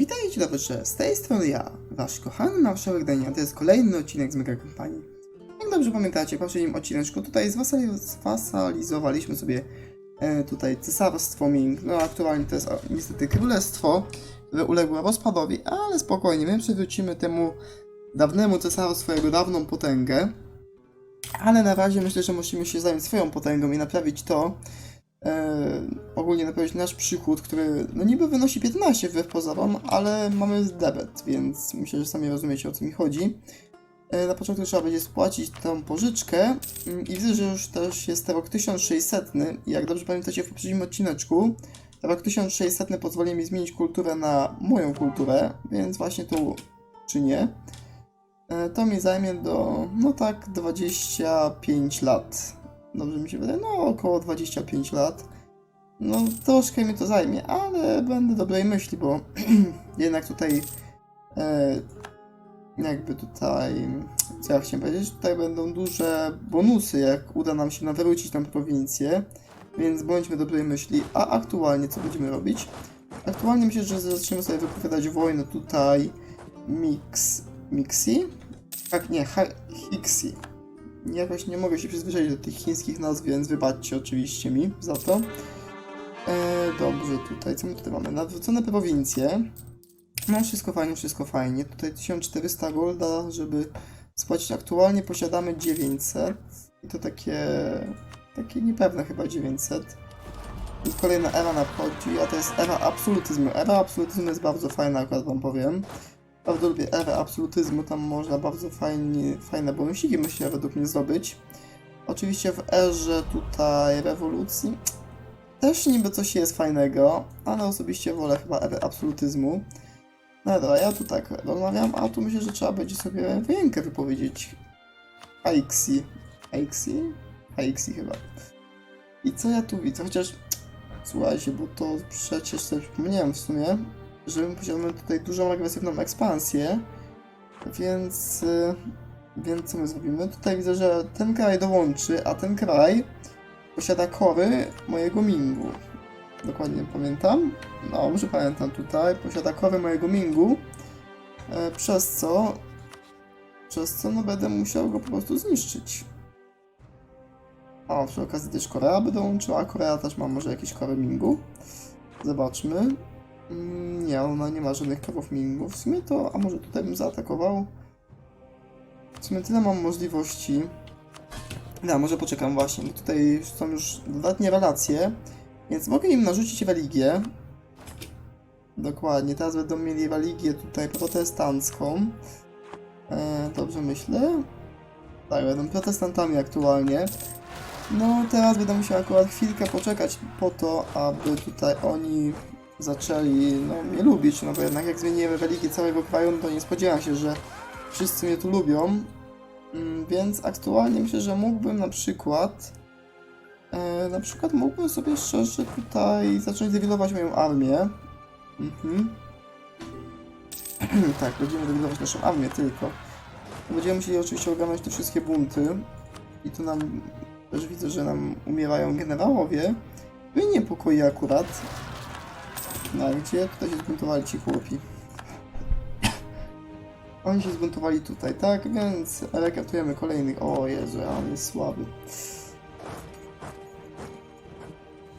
Witajcie dobrze, z tej strony ja, wasz kochany marszałek Dania, to jest kolejny odcinek z Mega Kampanii. Jak dobrze pamiętacie, w poprzednim odcineczku tutaj zwasali- zwasalizowaliśmy sobie e, tutaj cesarstwo Ming, no aktualnie to jest o, niestety królestwo, które uległo rozpadowi, ale spokojnie, my przywrócimy temu dawnemu cesarstwu jego dawną potęgę, ale na razie myślę, że musimy się zająć swoją potęgą i naprawić to, e, ogólnie naprawić nasz przychód, który no niby wynosi 15 wbrew pozorom, ale mamy debet, więc myślę, że sami rozumiecie o co mi chodzi. E, na początku trzeba będzie spłacić tą pożyczkę mm, i widzę, że już też jest rok 1600 i jak dobrze pamiętacie w poprzednim odcineczku, rok 1600 pozwoli mi zmienić kulturę na moją kulturę, więc właśnie to czynię. E, To mi zajmie do, no tak, 25 lat. Dobrze mi się wydaje, no około 25 lat. No troszkę mi to zajmie, ale będę dobrej myśli, bo jednak tutaj e, jakby tutaj, co ja chciałem powiedzieć, tutaj będą duże bonusy, jak uda nam się nawrócić tą prowincję, więc bądźmy dobrej myśli. A aktualnie co będziemy robić? Aktualnie myślę, że zaczniemy sobie wypowiadać wojnę tutaj Mix... Mixi? Tak, nie, Hixi. Jakoś nie mogę się przyzwyczaić do tych chińskich nazw, więc wybaczcie oczywiście mi za to. E, dobrze, tutaj, co my tutaj mamy? Nawrócone prowincje. No, wszystko fajnie, wszystko fajnie. Tutaj 1400 golda, żeby spłacić. Aktualnie posiadamy 900. I to takie... takie niepewne chyba 900. I kolejna era nadchodzi, a to jest era absolutyzmu. Era absolutyzmu jest bardzo fajna, akurat wam powiem. Bardzo lubię erę absolutyzmu, tam można bardzo fajnie, fajne bonusiki, myślę, według mnie zdobyć. Oczywiście w erze tutaj rewolucji też niby coś jest fajnego, ale osobiście wolę chyba erę absolutyzmu. No dobra, ja tu tak rozmawiam, a tu myślę, że trzeba będzie sobie wyjękę wypowiedzieć. Aixi. Aixi? Aixi chyba. I co ja tu widzę? Chociaż, słuchajcie, bo to przecież sobie przypomniałem w sumie, że my posiadamy tutaj dużą agresywną ekspansję, więc... y, Więc co my zrobimy? Tutaj widzę, że ten kraj dołączy, a ten kraj posiada kory mojego Mingu. Dokładnie pamiętam. No, dobrze pamiętam tutaj. Posiada kory mojego Mingu, e, przez co... Przez co no będę musiał go po prostu zniszczyć. O, przy okazji też Korea by dołączyła. Korea też ma może jakieś kory Mingu. Zobaczmy. Nie, ona nie ma żadnych korów Mingu. W sumie to, a może tutaj bym zaatakował? W sumie tyle mam możliwości. No, może poczekam właśnie, bo tutaj są już dodatnie relacje, więc mogę im narzucić religię. Dokładnie, teraz będą mieli religię tutaj protestancką. E, dobrze myślę? Tak, będą protestantami aktualnie. No, teraz będę musiał akurat chwilkę poczekać po to, aby tutaj oni zaczęli, no, mnie lubić, no bo jednak jak zmieniłem religię całego kraju, no to nie spodziewam się, że wszyscy mnie tu lubią. Mm, Więc aktualnie myślę, że mógłbym na przykład e, na przykład mógłbym sobie szczerze tutaj zacząć dewilować moją armię. Mhm. tak, będziemy dewilować naszą armię tylko. Będziemy musieli oczywiście ogarnąć te wszystkie bunty. I tu nam też widzę, że nam umierają generałowie. Mnie niepokoi akurat. No, gdzie tutaj się zbuntowali ci chłopi? Oni się zbuntowali tutaj, tak? Więc rekrutujemy kolejnych. O Jezu, on jest słaby.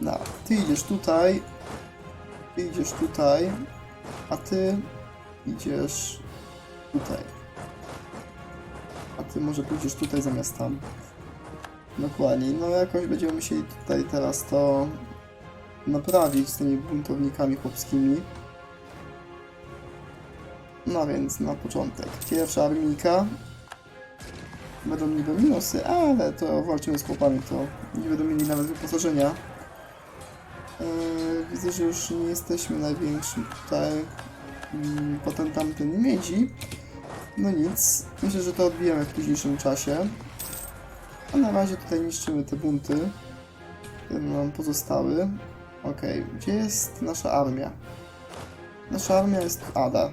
No, ty idziesz tutaj. Ty idziesz tutaj. A ty idziesz tutaj. A ty może pójdziesz tutaj zamiast tam. Dokładnie. No jakoś będziemy musieli tutaj teraz to naprawić z tymi buntownikami chłopskimi. No więc na początek pierwsza armijka. Będą niby minusy, ale to walczymy z chłopami, to nie będą mieli nawet wyposażenia. Eee, widzę, że już nie jesteśmy największym tutaj mm, potentantem miedzi. No nic, myślę, że to odbijemy w późniejszym czasie. A na razie tutaj niszczymy te bunty, które nam pozostały. Okej, gdzie jest nasza armia? Nasza armia jest Ada,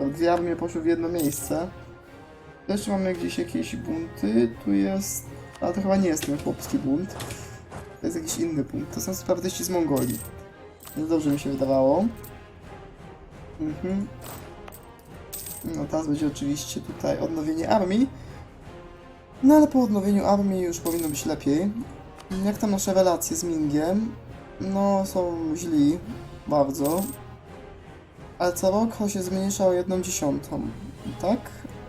bo dwie armie poszły w jedno miejsce. Jeszcze mamy gdzieś jakieś bunty, tu jest... A to chyba nie jest ten chłopski bunt. To jest jakiś inny bunt, to są separytyści z Mongolii. Więc dobrze mi się wydawało. Mhm. No teraz będzie oczywiście tutaj odnowienie armii. No ale po odnowieniu armii już powinno być lepiej. Jak tam nasze relacje z Mingiem? No są źli. Bardzo. Ale co rok się zmniejsza o jedną dziesiątą. Tak?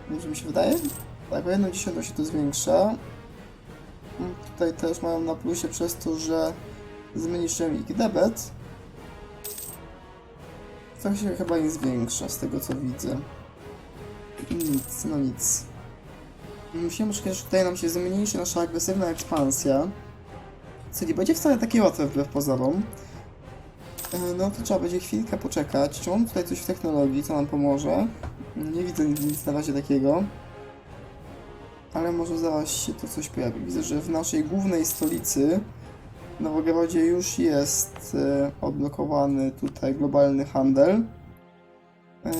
Dobrze mi się wydaje? Tak, o jedną dziesiątą się to zwiększa. Mm, Tutaj też mają na plusie przez to, że zmniejszyłem ich debet. To się chyba nie zwiększa z tego co widzę. Nic, no nic. Musimy poczekać, że tutaj nam się zmniejszy nasza agresywna ekspansja. Co nie będzie wcale takie łatwe wbrew pozorom. E, No to trzeba będzie chwilkę poczekać. Czy mam tutaj coś w technologii, co nam pomoże? Nie widzę nic, na razie takiego. Ale może zaraz się to coś pojawi. Widzę, że w naszej głównej stolicy Nowogrodzie już jest e, odblokowany tutaj globalny handel. E,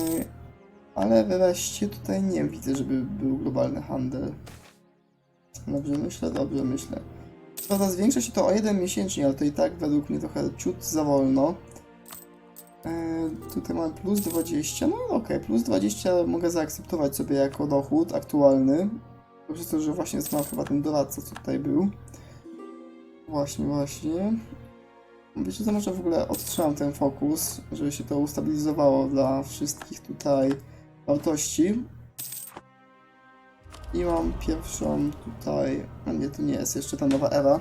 ale wreszcie tutaj nie widzę, żeby był globalny handel. Dobrze myślę, dobrze myślę. Prawda, zwiększa się to o jeden miesięcznie, ale to i tak według mnie trochę ciut za wolno. E, tutaj mamy plus 20, no okej, plus 20 mogę zaakceptować sobie jako dochód aktualny. Przez to, że właśnie mam chyba ten doradca, co tutaj był. Właśnie, właśnie. Wiecie co, może w ogóle odtrzymam ten fokus, żeby się to ustabilizowało dla wszystkich tutaj wartości. I mam pierwszą tutaj, a nie, to nie jest jeszcze ta nowa era.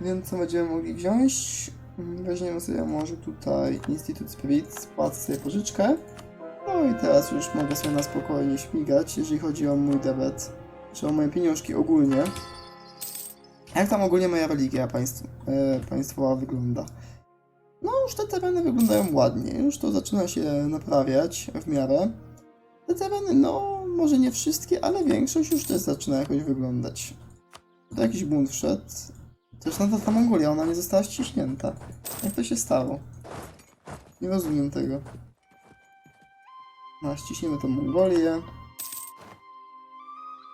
Więc co będziemy mogli wziąć? Weźmiemy sobie może tutaj Instytut Spirit, spłacę sobie pożyczkę. No i teraz już mogę sobie na spokojnie śmigać, jeżeli chodzi o mój debet, czy o moje pieniążki ogólnie. Jak tam ogólnie moja religia państw, e, państwowa wygląda? No już te tereny wyglądają ładnie, już to zaczyna się naprawiać w miarę. Te tereny, no może nie wszystkie, ale większość już też zaczyna jakoś wyglądać. To jakiś bunt wszedł. Zresztą ta, ta Mongolia, ona nie została ściśnięta. Jak to się stało? Nie rozumiem tego. No, ściśnijmy tą Mongolię.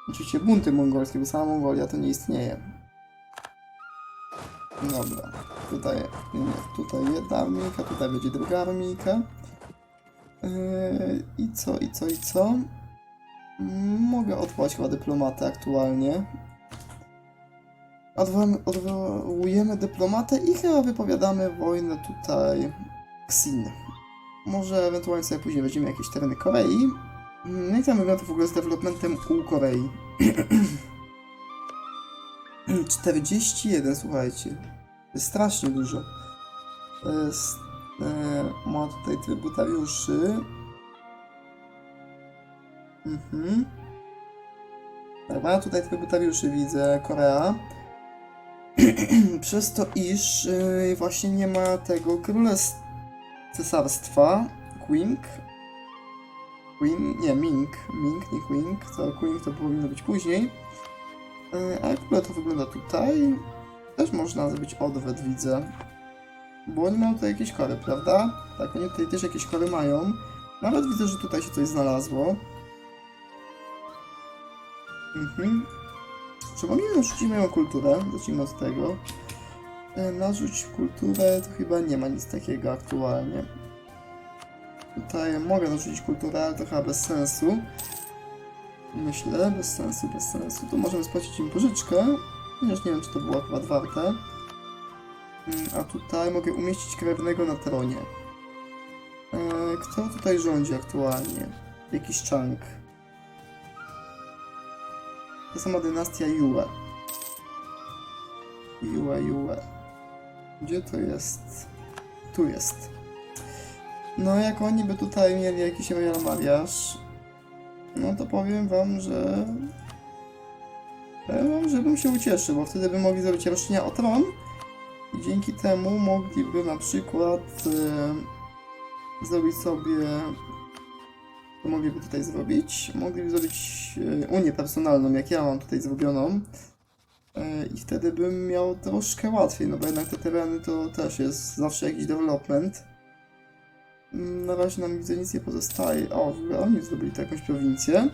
Oczywiście bunty mongolskie, bo sama Mongolia to nie istnieje. Dobra, tutaj, nie, tutaj jedna armijka, tutaj będzie druga armijka. Yy, I co, i co, i co? Mogę odwołać chyba dyplomatę aktualnie. Odwołujemy dyplomatę i chyba wypowiadamy wojnę tutaj Xin. Może ewentualnie sobie później weźmiemy jakieś tereny Korei. Jak tam wygląda w ogóle z developmentem u Korei? 41, słuchajcie. Jest strasznie dużo. Jest... E, ma tutaj trybutariuszy. Mhm. Ma tutaj trybutariuszy, widzę, Korea. Przez to, iż y, właśnie nie ma tego królestwa cesarstwa, Queen. Queen, nie, Ming, Ming, nie Queen, to Queen to powinno być później. E, A jak w ogóle to wygląda tutaj? Też można zrobić odwet, widzę. Bo oni mają tutaj jakieś kory, prawda? Tak, oni tutaj też jakieś kory mają. Nawet widzę, że tutaj się coś znalazło. Mhm. Przypomnijmy, narzucić moją kulturę. Zacznijmy od tego. E, Narzuć kulturę to chyba nie ma nic takiego aktualnie. Tutaj mogę narzucić kulturę, ale to chyba bez sensu. Myślę, bez sensu, bez sensu. To możemy spłacić im pożyczkę. Chociaż nie wiem, czy to było akurat warte. Mm, A tutaj mogę umieścić krewnego na tronie. E, Kto tutaj rządzi aktualnie? Jakiś Chang. To sama dynastia Yue. Yue, Yue. Gdzie to jest? Tu jest. No, jak oni by tutaj mieli jakiś mariaż, no to powiem wam, że... Powiem wam, że bym się ucieszył, bo wtedy by mogli zrobić roszczenia o tron i dzięki temu mogliby na przykład e, zrobić sobie... To mogliby tutaj zrobić. Mogliby zrobić e, unię personalną, jak ja mam tutaj zrobioną. E, I wtedy bym miał troszkę łatwiej, no bo jednak te tereny to też jest zawsze jakiś development. Mm, Na razie nam widzę nic nie pozostaje. O, w ogóle oni zrobili tu jakąś prowincję.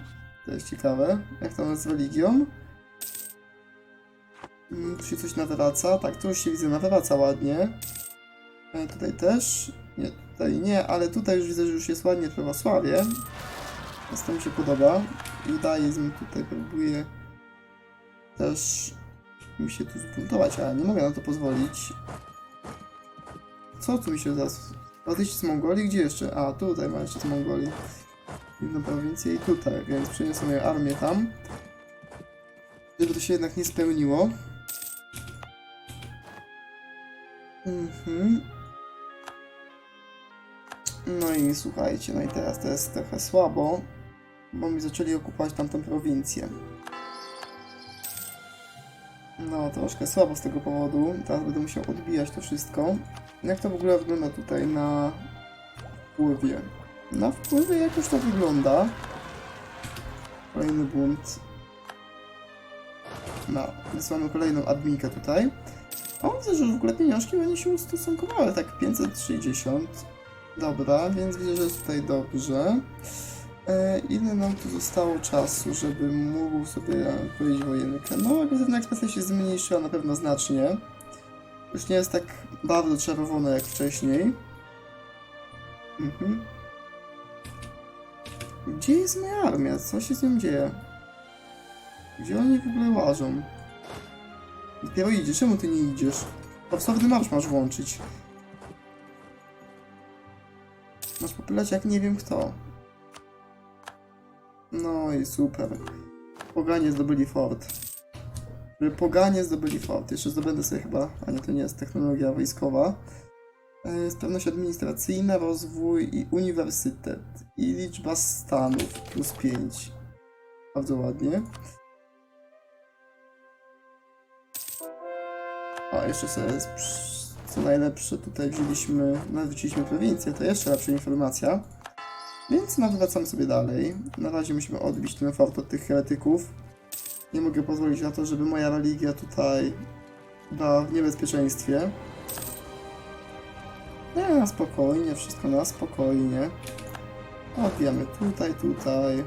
To jest ciekawe. Jak to z religią? Mm, Tu się coś nawraca. Tak, tu już się widzę nawraca ładnie. E, Tutaj też. Nie, tutaj nie, ale tutaj już widzę, że już jest ładnie prawosławie. Więc to mi się podoba. Judaizm tutaj próbuje też mi się tu zbuntować, ale nie mogę na to pozwolić. Co tu mi się zaraz... Odejdź z Mongolii? Gdzie jeszcze? A, tutaj ma jeszcze z Mongolii. Jedną prowincję i tutaj, więc przeniosę moją armię tam. Żeby to się jednak nie spełniło. Mhm. No i słuchajcie, no i teraz to jest trochę słabo, bo mi zaczęli okupować tamtą prowincję. No, troszkę słabo z tego powodu. Teraz będę musiał odbijać to wszystko. Jak to w ogóle wygląda tutaj na wpływie? Na wpływie jakoś to wygląda. Kolejny bunt. No, wysłamy kolejną adminkę tutaj. O, widzę, że w ogóle pieniążki będzie się ustosunkowały, tak 560. Dobra, więc widzę, że jest tutaj dobrze. E, ile nam tu zostało czasu, żeby mógł sobie powiedzieć wojenkę? No, agresywna ekspresja się zmniejszyła na pewno znacznie. Już nie jest tak bardzo czerwona jak wcześniej. Mhm. Gdzie jest moja armia? Co się z nią dzieje? Gdzie oni w ogóle łażą? Dopiero idzie, czemu ty nie idziesz? Powstawny marsz masz włączyć. Popylać jak nie wiem kto. No i super. Poganie zdobyli fort. Poganie zdobyli fort. Jeszcze zdobędę sobie chyba, a nie to nie jest technologia wojskowa. E, Sprawność administracyjna, rozwój i uniwersytet. I liczba stanów plus 5. Bardzo ładnie. A jeszcze sobie co najlepsze tutaj wzięliśmy, nawróciliśmy prowincję, to jeszcze lepsza informacja. Więc nawracam sobie dalej. Na razie musimy odbić ten fort od tych heretyków. Nie mogę pozwolić na to, żeby moja religia tutaj była w niebezpieczeństwie. Nie, na spokojnie, wszystko na spokojnie. Odbijamy tutaj, tutaj.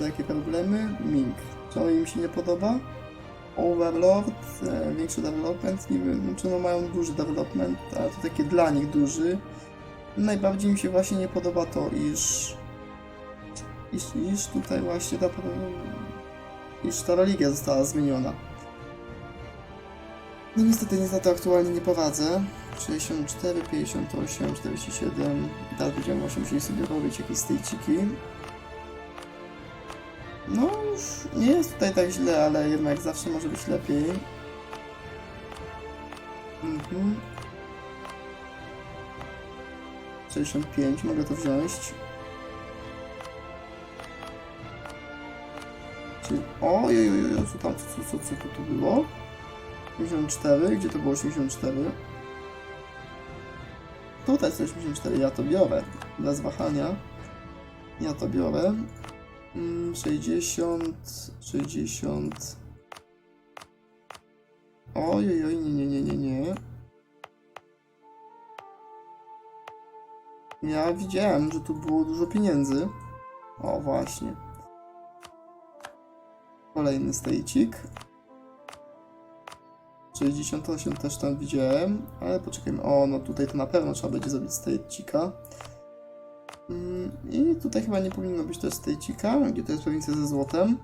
Jakie problemy? Ming. Co im się nie podoba? Overlord, e, większy development, nie wiem, czy no mają duży development, ale to takie dla nich duży. Najbardziej mi się właśnie nie podoba to, iż, iż, iż tutaj właśnie ta, iż ta religia została zmieniona. No niestety nic na to aktualnie nie poradzę. 64, 58, 47, teraz będziemy musieli sobie robić jakieś stejciki. No już nie jest tutaj tak źle, ale jednak zawsze może być lepiej. Mhm. 65, mogę to wziąć. Czyli... Ojej, co tam, co, co, co, co tu było? 84, gdzie to było 84? Tutaj jest 84, ja to biorę. Bez wahania. Ja to biorę. Mm, 60, 60. Ojej, oj, nie, nie, nie, nie, nie. Ja widziałem, że tu było dużo pieniędzy. O, właśnie. Kolejny stejcik. 68 też tam widziałem, ale poczekajmy. O, no tutaj to na pewno trzeba będzie zrobić stejcika. Mm, I tutaj chyba nie powinno być też stejcika, gdzie to jest prowincja ze złotem.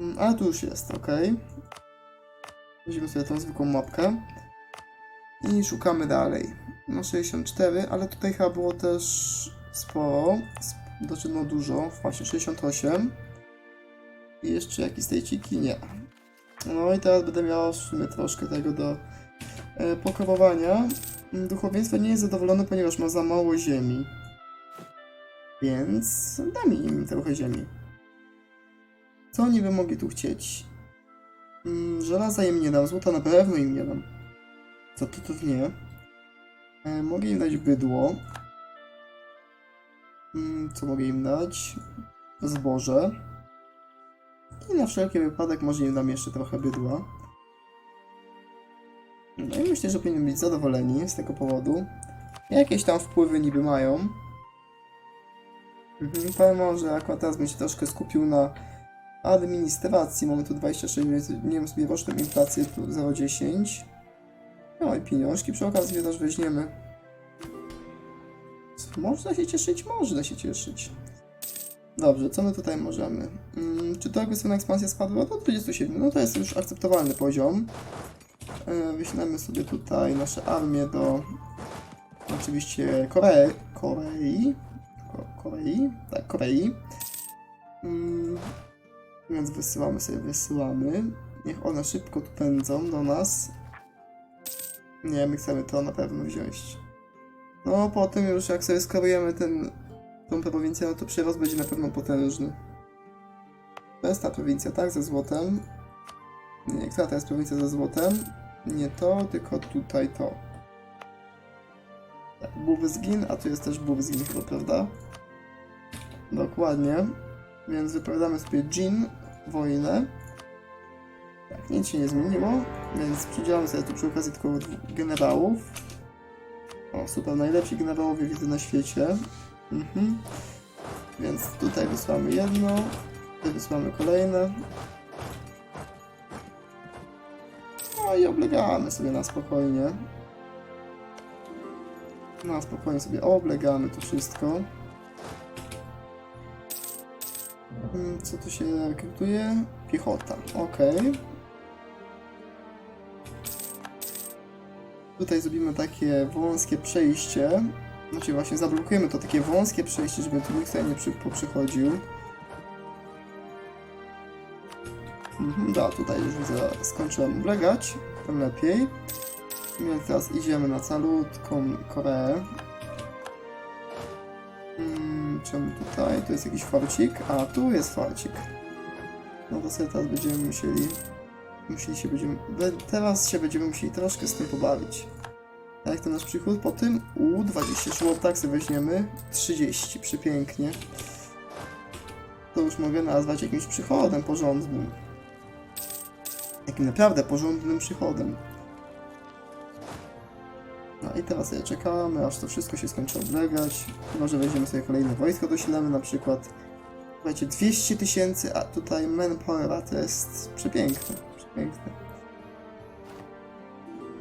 Mm, Ale tu już jest, ok. Weźmiemy sobie tą zwykłą mapkę. I szukamy dalej. No 64, ale tutaj chyba było też sporo. sp- Znaczy no dużo, właśnie 68. I jeszcze jakieś stejciki? Nie. No i teraz będę miał w sumie troszkę tego do e. Duchowieństwo nie jest zadowolone, ponieważ ma za mało ziemi. Więc damy im trochę ziemi. Co oni by mogli tu chcieć? Mm, Żelaza im nie dam, złota na pewno im nie dam. Co to to nie? E, mogę im dać bydło. Mm, Co mogę im dać? Zboże. I na wszelki wypadek może im dam jeszcze trochę bydła. No i myślę, że powinni być zadowoleni z tego powodu. Jakieś tam wpływy niby mają. Mhm, powiem, że akurat teraz bym się troszkę skupił na administracji. Mamy tu 26, więc nie wiem sobie roczną inflację tu 0,10. No i pieniążki przy okazji też weźmiemy. Można się cieszyć? Można się cieszyć. Dobrze, co my tutaj możemy? Mm, czy to agresywna ekspansja spadła do 27? No to jest już akceptowalny poziom. E, wyślemy sobie tutaj nasze armie do oczywiście Korei. Korei. Ko- Korei? Tak, Korei. Mm, więc wysyłamy sobie, wysyłamy. Niech one szybko tu pędzą do nas. Nie, my chcemy to na pewno wziąć. No, po tym już jak sobie skorujemy ten, tą prowincję, no to przyrost będzie na pewno potężny. To jest ta prowincja, tak? Ze złotem. Nie, która to jest prowincja ze złotem? Nie to, tylko tutaj to. Tak, Buwzgin, a tu jest też Buwzgin chyba, prawda? Dokładnie. Więc wypowiadamy sobie Jin, wojnę. Tak, nic się nie zmieniło, więc przydzielamy sobie tu przy okazji tylko generałów. O, super, najlepsi generałowie widzę na świecie. Mhm. Więc tutaj wysłamy jedno, tutaj wysłamy kolejne. No i oblegamy sobie na spokojnie. Na spokojnie sobie oblegamy to wszystko. Mm, Co tu się rekrutuje? Piechota, okej. Tutaj zrobimy takie wąskie przejście. Znaczy właśnie zablokujemy to takie wąskie przejście, żeby tu nikt nie przy, poprzychodził. Mhm, da, tutaj już widzę, skończyłem oblegać, tym lepiej. Więc teraz idziemy na calutką Koreę. Mm, czemu tutaj? Tu jest jakiś farcik, a tu jest farcik. No to sobie teraz będziemy musieli... Musieli się będziemy... Teraz się będziemy musieli troszkę z tym pobawić. A Jak to nasz przychód? Po tym u 20 szło, tak sobie weźmiemy. 30, przepięknie. To już mogę nazwać jakimś przychodem porządnym. Jakim naprawdę porządnym przychodem. No i teraz sobie czekamy, aż to wszystko się skończy oblegać. Chyba, że weźmiemy sobie kolejne wojsko, dosilamy na przykład. Słuchajcie, 200 tysięcy, a tutaj manpower, a to jest przepiękne, przepiękne.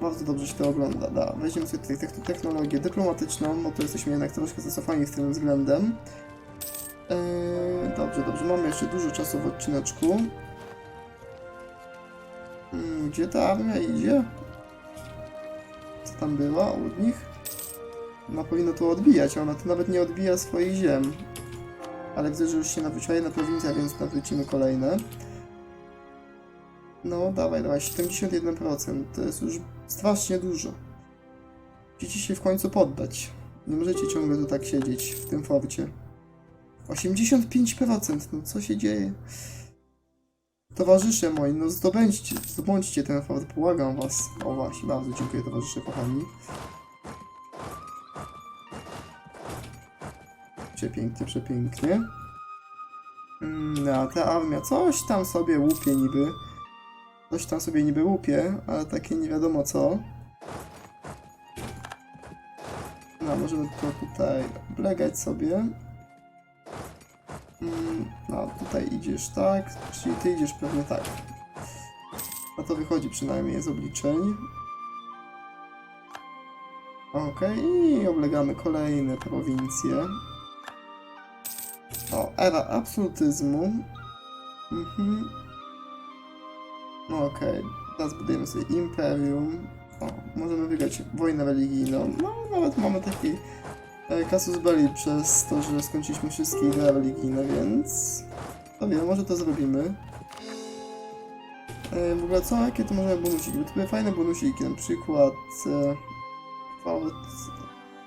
Bardzo dobrze się to ogląda, da. Weźmiemy sobie tutaj techn- technologię dyplomatyczną, bo to jesteśmy jednak troszkę zacofani w tym względem. Eee, dobrze, dobrze, mamy jeszcze dużo czasu w odcineczku. Gdzie ta armia idzie? Co tam była od nich? Ona powinna tu odbijać, ona tu nawet nie odbija swoich ziem. Ale widzę, że już się nawróciła jedna prowincja, więc nawrócimy kolejne. No, dawaj, dawaj, 71%. To jest już strasznie dużo. Musicie się w końcu poddać. Nie możecie ciągle tu tak siedzieć w tym forcie. 85%, no co się dzieje? Towarzysze moi, no zdobędźcie, zdobądźcie ten fort, błagam was. O właśnie, bardzo dziękuję towarzysze kochani. Przepięknie, przepięknie. Mm, a ta armia coś tam sobie łupie niby. Coś tam sobie niby łupie, ale takie nie wiadomo co. No, możemy to tutaj oblegać sobie. Mm, No, tutaj idziesz tak, czyli ty idziesz pewnie tak. A to wychodzi przynajmniej z obliczeń. Okej, i oblegamy kolejne prowincje. O, era absolutyzmu. Mhm. Okej, teraz budujemy sobie imperium. O, możemy wygrać wojnę religijną. No, nawet mamy taki e, casus belli przez to, że skończyliśmy wszystkie idee religijne, więc... No wiem, może to zrobimy. E, w ogóle co? Jakie to możemy bonusiki? Bo to były fajne bonusiki, na przykład... E.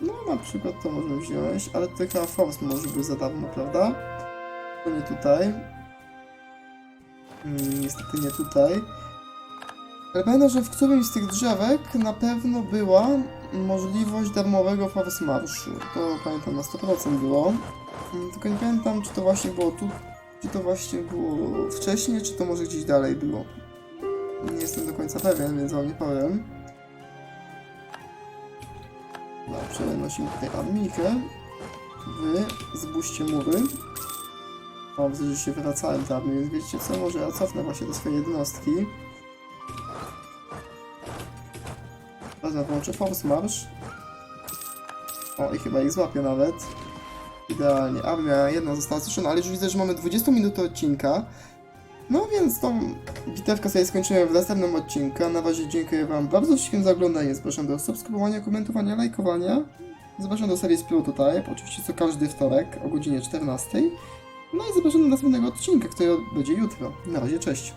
No, na przykład to możemy wziąć, ale to chyba force może być za darmo, prawda? To nie tutaj. Mm, niestety nie tutaj. Ale pamiętam, że w którymś z tych drzewek na pewno była możliwość darmowego force marszu. To pamiętam na 100% było. Mm, Tylko nie pamiętam, czy to właśnie było tu, czy to właśnie było wcześniej, czy to może gdzieś dalej było. Nie jestem do końca pewien, więc wam nie powiem. No, przenosimy tutaj armikę. Wy zbuście mury. O, widzę, że się wracałem tam, więc wiecie co, może ja cofnę właśnie do swojej jednostki. Wezmę, włączę force marsz. O, i chyba ich złapię nawet. Idealnie. Armia jedna została zniszczona, ale już widzę, że mamy 20 minut odcinka. No więc tą bitewkę sobie skończyłem w następnym odcinku. Na razie dziękuję Wam bardzo wszystkim za oglądanie. Zapraszam do subskrybowania, komentowania, lajkowania. Zapraszam do serii Spiru tutaj, oczywiście co każdy wtorek o godzinie 14. No i zapraszam do następnego odcinka, który będzie jutro. Na razie, cześć.